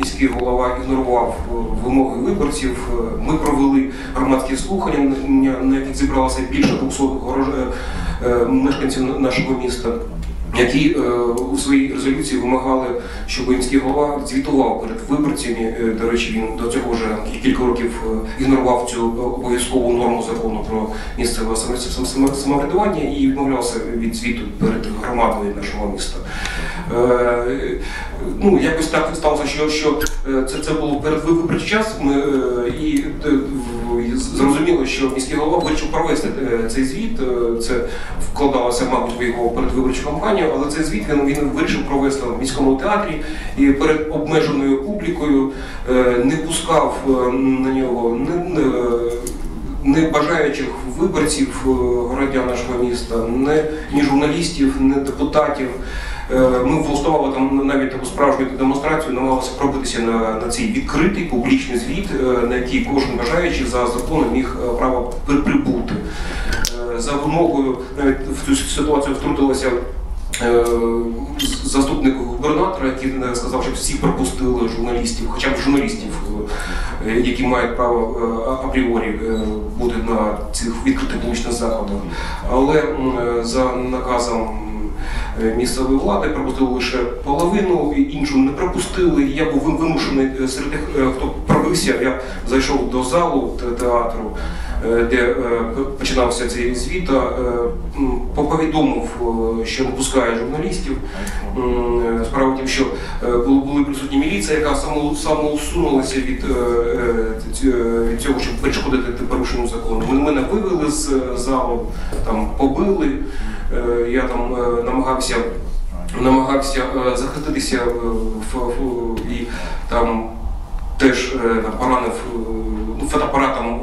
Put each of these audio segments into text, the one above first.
Міський голова ігнорував е, вимоги виборців. Е, Ми провели громадські слухання, на- яких зібралося більше 200 горож- е, мешканців нашого міста, які у своїй резолюції вимагали, щоб міський голова звітував перед виборцями. До речі, він до цього вже кілька років ігнорував цю обов'язкову норму закону про місцеве самоврядування і відмовлявся від звіту перед громадою нашого міста. Е, ну, якось так сталося, що, що е, це, це було перед виборчий час. Ми, е, і зрозуміло, що міський голова вирішив провести цей звіт. Це вкладалося, мабуть, в його передвиборчу кампанію, але цей звіт він, він вирішив провести в міському театрі і перед обмеженою публікою не пускав на нього не, не, не бажаючих виборців е, городян нашого міста, не ні журналістів, ні депутатів. Е, Ми влаштували там навіть таку справжню демонстрацію, намагалися пробитися на, на цей відкритий публічний звіт, е, на який кожен бажаючий за законом міг право прибути. За вимогою навіть в цю ситуацію втрутилася заступник губернатора, який сказав, що всі пропустили журналістів, хоча б журналістів, які мають право е, апріорі е, бути на цих відкритих публічних заходах. Але е, за наказом е, місцевої влади пропустили лише половину, іншу не пропустили. Я був вимушений е, серед тих, е, хто пробився, я зайшов до залу театру, е, де е, починався цей звіт, е, поповідомив, е, що не пускає журналістів. М, тім, що е, були, присутні міліція, яка само, самоусунулася від, е, е, від цього, щоб перешкодити порушенню закону. ми мене вивели з залу, там побили. Я там намагався намагався захиститися і там поранив е, фотоапаратом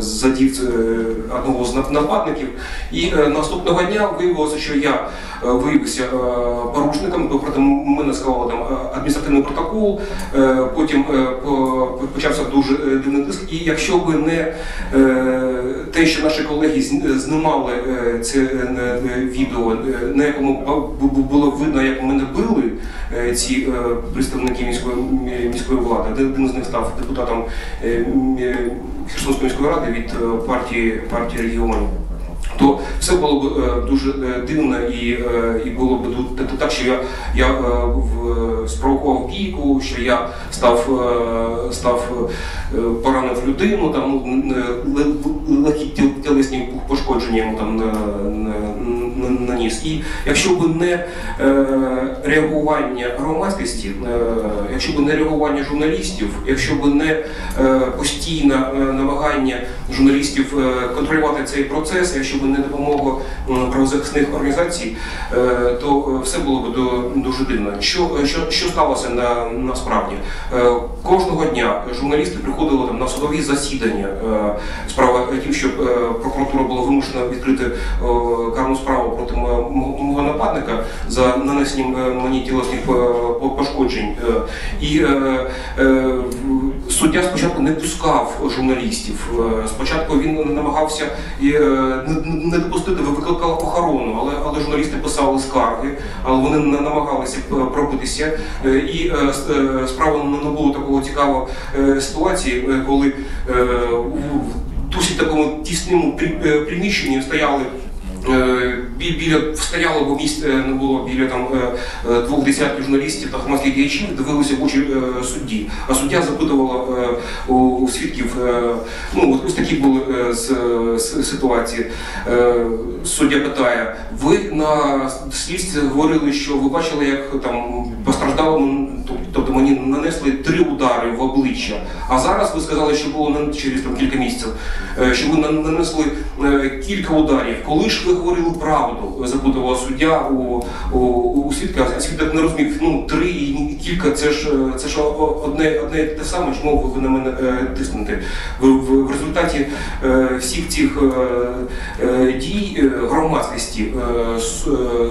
задів одного з нападників. І е, наступного дня виявилося, що я е, виявився порушником, бо проти мене склали там адміністративний протокол, потім почався дуже дивний тиск. І якщо би не те, що наші колеги знімали е, це е, е, відео, е, на якому бу- бу- було видно, як мене били е, ці е, представники міської міської влади, де один з них став депутатом е, е, Херсонської міської ради від е, партії партії регіонів. То все було б е, дуже е, дивно і, е, і було б так, що я, я е, спровокував бійку, що я став, е, став е, поранив людину, там пошкодження йому там на, на, на. І якщо б не е, реагування громадськості, е, якщо б не реагування журналістів, якщо б не е, постійне намагання журналістів контролювати цей процес, якщо б не допомога правозахисних організацій, то все було б дуже дивно. Що, що, що сталося на, насправді? Кожного дня журналісти приходили там, на судові засідання. Справа тим, що прокуратура була вимушена відкрити карну справу проти нападника за нанесенням е, мені тілесних е, пошкоджень. Е, І суддя спочатку не пускав журналістів. Спочатку він намагався не- допустити, викликав охорону, але, але журналісти писали скарги, але вони намагалися пробитися. І справа не було такого цікавого ситуації, коли у досить такому тісному приміщенні стояли. Е, бі- Біля стоялого місця не було біля там е, е, двох десятків журналістів та громадських діячів, дивилися в очі е, судді. А суддя запитувала е, у свідків. е, Ну ось такі були е, ситуації. Е, Суддя питає: ви на слідстві говорили, що ви бачили, як там постраждалому, тобто мені нанесли три удари в обличчя. А зараз ви сказали, що було через там кілька місяців, е, що ви на- нанесли е, кілька ударів. Коли ж ви говорили правду? запитувала суддя у, у, у свідка, свідок не розумів. Ну три і кілька це ж е, це ж одне одне те саме. Чому ви- на мене тиснете? В, в, в результаті всіх цих дій громадськості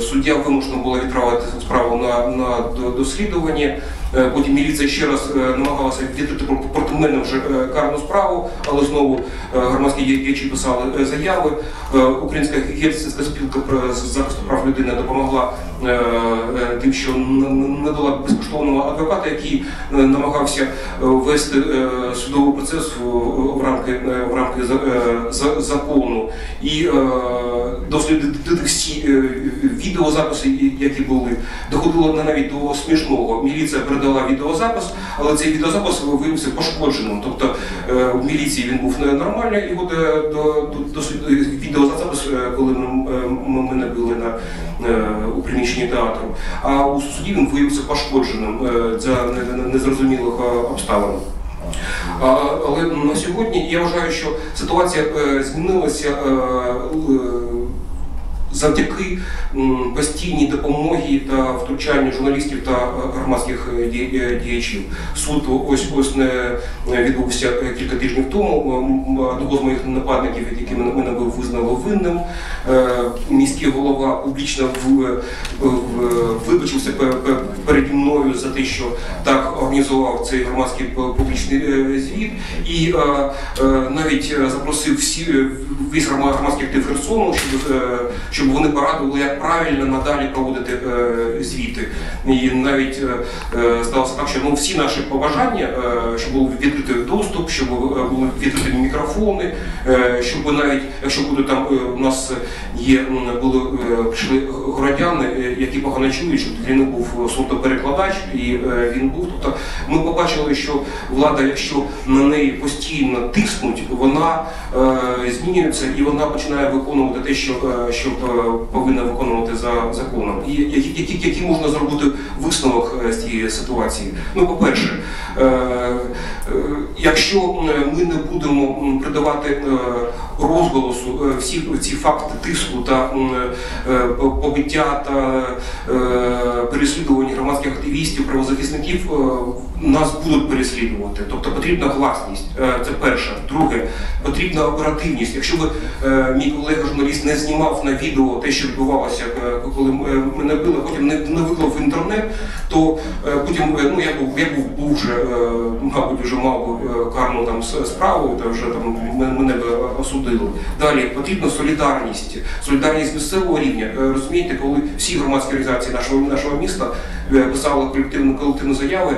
суддя вимушена була відправити справу на, на дослідування. Е, Потім міліція ще раз е, намагалася відкрити про- проти мене вже е, карну справу, але знову громадські діячі писали заяви. Українська гельсінська спілка про захисту прав людини допомогла тим, що надала безкоштовну верховного адвоката, який намагався вести судовий процес в, рамки в рамки за- за- закону. І е, дослідити е, відеозаписи, які були, доходило на- навіть до смішного. Міліція передала відеозапис, але цей відеозапис виявився пошкодженим. Тобто е, в міліції він був не нормальний, і от е, е, відеозапис, е, коли ми, е, ми мене били на е, у приміщенні театру. А у суді він виявився пошкодженим е, за не- не- незрозумілих е, обставин. Але на сьогодні я вважаю, що ситуація е, змінилася е, е, завдяки постійній допомогі та втручанню журналістів та е, громадських е, е, діячів. Суд ось ось не відбувся кілька тижнів тому. Одного з моїх нападників, який мене був визнало винним, міський голова публічно вибачився пе- пе- переді мною за те, що так організував цей громадський публічний звіт, і навіть запросив всі весь грома- громадський актив Херсону, щоб, щоб вони порадили, як правильно надалі проводити е, звіти. І навіть е, е, сталося так, що ну всі наші побажання, е, щоб був відкритий доступ, щоб е, були відкриті мікрофони, е, щоб навіть якщо буде там е, у нас є були е, прийшли городяни, е, які погано чують, щоб він був сурдоперекладач, і е, він був. Тобто ми побачили, що влада, якщо на неї постійно тиснуть, вона е, змінюється і вона починає виконувати те, що, що повинна виконувати за законом. І які, які можна зробити висновок е, з цієї ситуації? Ну, по-перше, е, е, якщо е, ми не будемо придавати е, розголосу е, всі ці факти тиску та е, побиття та е, переслідування громадських активістів, правозахисників, е, нас будуть переслідувати. Тобто потрібна гласність. Е, Це перше. Друге, потрібна оперативність. Якщо е, мій колега журналіст не знімав на відео те, що відбувалося, е, коли е, мене били, потім не, не виклав в інтернет, то е, потім ну я був я був, був вже, мабуть, вже мав карну там справу, та вже там мене, осудили. Далі потрібна солідарність, солідарність місцевого рівня. Розумієте, коли всі громадські організації нашого нашого міста писали колективну колективні заяви,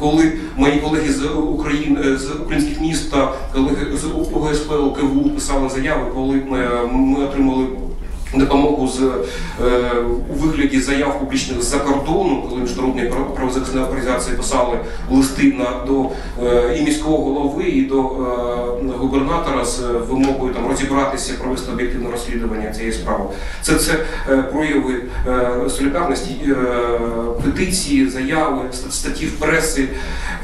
коли мої колеги з України з українських міст та колеги з УГСП КВУ писали заяви, коли ми, ми отримали. Допомогу з е, у вигляді заяв публічних з-за кордону, коли міжнародні прав- правозахисні організації писали листи на до е, і міського голови, і до е, губернатора з вимогою там розібратися, провести об'єктивне розслідування цієї справи. Це це е, прояви е, солідарності, е, петиції, заяви, статті в преси.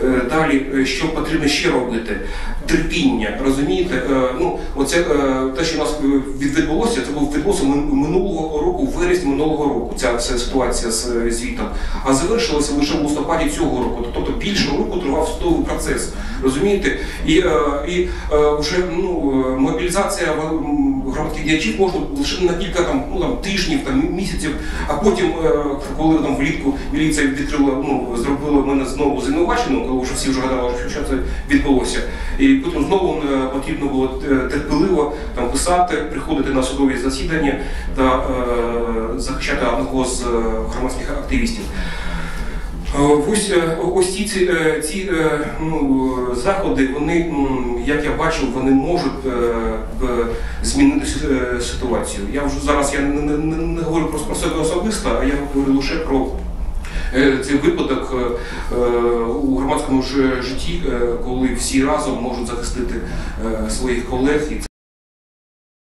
Е, Далі, е, що потрібно ще робити? Терпіння, розумієте? Е, Ну, оце е, те, що у нас е, відбулося, це був відбулося мин- минулого року, в вересні минулого року. Ця, ситуація з е, звітом. А завершилася лише в листопаді цього року. Тобто більше року тривав судовий процес. Розумієте? І, е, і е, вже ну, мобілізація громадських діячів можна лише на кілька там, ну, там, тижнів, там, місяців, а потім, коли там влітку міліція відкрила, ну, зробила мене знову звинуваченим, коли вже всі вже гадали, що, це відбулося. І потім знову потрібно було терпеливо там, писати, приходити на судові засідання та е, захищати одного з е, громадських активістів. Е, Ось, ось ці, ці, ну, заходи, вони, як я бачив, вони можуть змінити ситуацію. Я вже зараз я не, не, не- говорю про, себе особисто, а я говорю лише про цей випадок у громадському житті, коли всі разом можуть захистити своїх колег. І